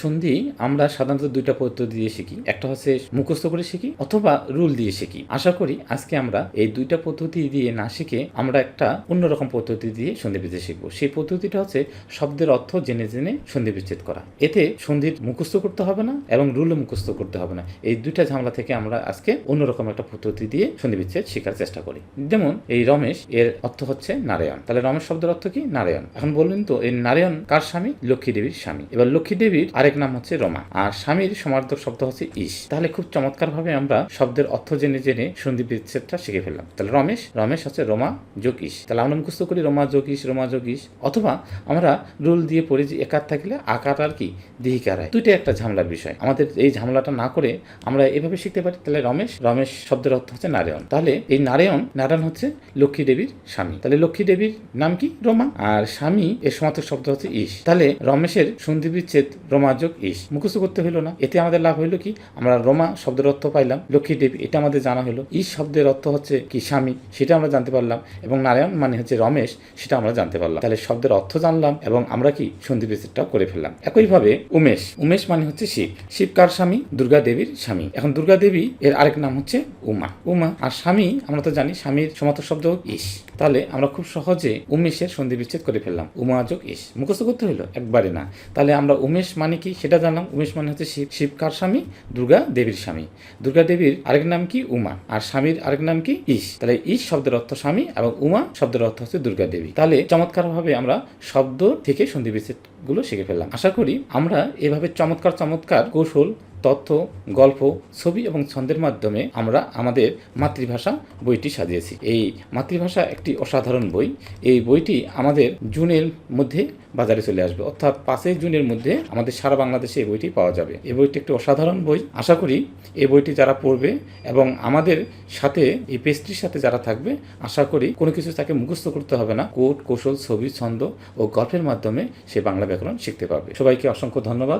সন্ধি আমরা সাধারণত দুইটা পদ্ধতি দিয়ে শিখি। একটা হচ্ছে মুখস্থ করে শিখি অথবা রুল দিয়ে শিখি। আশা করি আজকে আমরা এই দুইটা পদ্ধতি দিয়ে না শিখে আমরা একটা অন্যরকম পদ্ধতি দিয়ে সন্ধি বিচ্ছেদ শিখব। সেই পদ্ধতিটা হচ্ছে শব্দের অর্থ জেনে জেনে সন্ধি বিচ্ছেদ করা। এতে সন্ধির মুখস্থ করতে হবে না এবং রুলও মুখস্থ করতে হবে না। এই দুইটা ঝামেলা থেকে আমরা আজকে অন্যরকম একটা পদ্ধতি দিয়ে সন্ধি বিচ্ছেদ শেখার চেষ্টা করি। যেমন এই রমেশ, এর অর্থ হচ্ছে নারায়ণ। তাহলে রমেশ শব্দের অর্থ কি? নারায়ণ। এখন বললেন তো, এই নারায়ণ কার স্বামী? লক্ষ্মী দেবীর স্বামী। এবার লক্ষ্মী দেবীর আরেক নাম হচ্ছে রমা। আর স্বামীর সমার্থক শব্দ হচ্ছে ইস। তাহলে খুব চমৎকার ভাবে আমরা শব্দের অর্থ জেনে জেনে সন্ধি বিচ্ছেদটা শিখে ফেললাম। তাহলে রমেশ রমেশ হচ্ছে রমা যোগ ইস। তাহলে আমরা মুখস্থ করি রমা যোগ ইস, রমা যোগ ইস। অথবা আমরা রুল দিয়ে পড়ি যে একার থাকলে আকার আর কি, দিহিকার হয়। দুইটা একটা ঝামেলার বিষয়। আমাদের এই ঝামেলাটা না করে আমরা এভাবে শিখতে পারি। তাহলে রমেশ রমেশ শব্দের অর্থ হচ্ছে নারায়ণ। তাহলে এই নারায়ণ নারায়ণ হচ্ছে লক্ষ্মী দেবীর স্বামী। তাহলে লক্ষ্মী দেবীর নাম কি? রমা। আর স্বামী এর সমার্থক শব্দ হচ্ছে ইস। তাহলে রমেশের সন্ধি বিচ্ছেদ রমা যোগ ইস। মুখস্থ করতে হলো না। এতে আমাদের লাভ হইল কি? আমরা রোমা শব্দের অর্থ পাইলাম, লক্ষ্মী দেবী, এটা আমাদের জানা হলো ইস শব্দের অর্থ হচ্ছে কি? স্বামী, সেটা আমরা জানতে পারলাম। এবং নারায়ণ মানে হচ্ছে রমেশ, সেটা আমরা জানতে পারলাম। তাহলে শব্দের অর্থ জানলাম এবং আমরা কি? সন্ধি বিচ্ছেদটাও করে ফেললাম। একইভাবে উমেশ উমেশ মানে হচ্ছে শিব। শিব কার স্বামী? দুর্গা দেবীর স্বামী। এখন দুর্গা দেবী, এর আরেক নাম হচ্ছে উমা। উমা আর স্বামী, আমরা তো জানি, স্বামীর সমার্থক শব্দ ইস। তাহলে আমরা খুব সহজে উমেশের সন্ধি বিচ্ছেদ করে ফেললাম। উমা যোগ ইস। মুখস্থ করতে হলো একবারে না। তাহলে আমরা উমেশ মানে কি? সেটা জানলাম। উমেশ মানে হচ্ছে শিব। শিব কার স্বামী? দুর্গা দেবীর স্বামী। দুর্গা দেবীর আরেক নাম কি? উমা। আর স্বামীর আরেক নাম কি? ইস। তাহলে ইস শব্দের অর্থ স্বামী এবং উমা শব্দের অর্থ হচ্ছে দুর্গা দেবী। তাহলে চমৎকার ভাবে আমরা শব্দ থেকে সন্ধি বিচ্ছেদগুলো শিখে ফেললাম। আশা করি আমরা এভাবে চমৎকার চমৎকার কৌশল তথ্য, গল্প, ছবি এবং ছন্দের মাধ্যমে আমরা আমাদের মাতৃভাষা বইটি সাজিয়েছি। এই মাতৃভাষা একটি অসাধারণ বই। এই বইটি আমাদের জুনের মধ্যে বাজারে চলে আসবে। অর্থাৎ পাঁচই জুনের মধ্যে আমাদের সারা বাংলাদেশে এই বইটি পাওয়া যাবে। এই বইটি একটি অসাধারণ বই। আশা করি এই বইটি যারা পড়বে এবং আমাদের সাথে, এই পেস্ট্রির সাথে যারা থাকবে, আশা করি কোনো কিছু তাকে মুখস্থ করতে হবে না। কোট কৌশল, ছবি, ছন্দ ও গল্পের মাধ্যমে সে বাংলা ব্যাকরণ শিখতে পারবে। সবাইকে অসংখ্য ধন্যবাদ।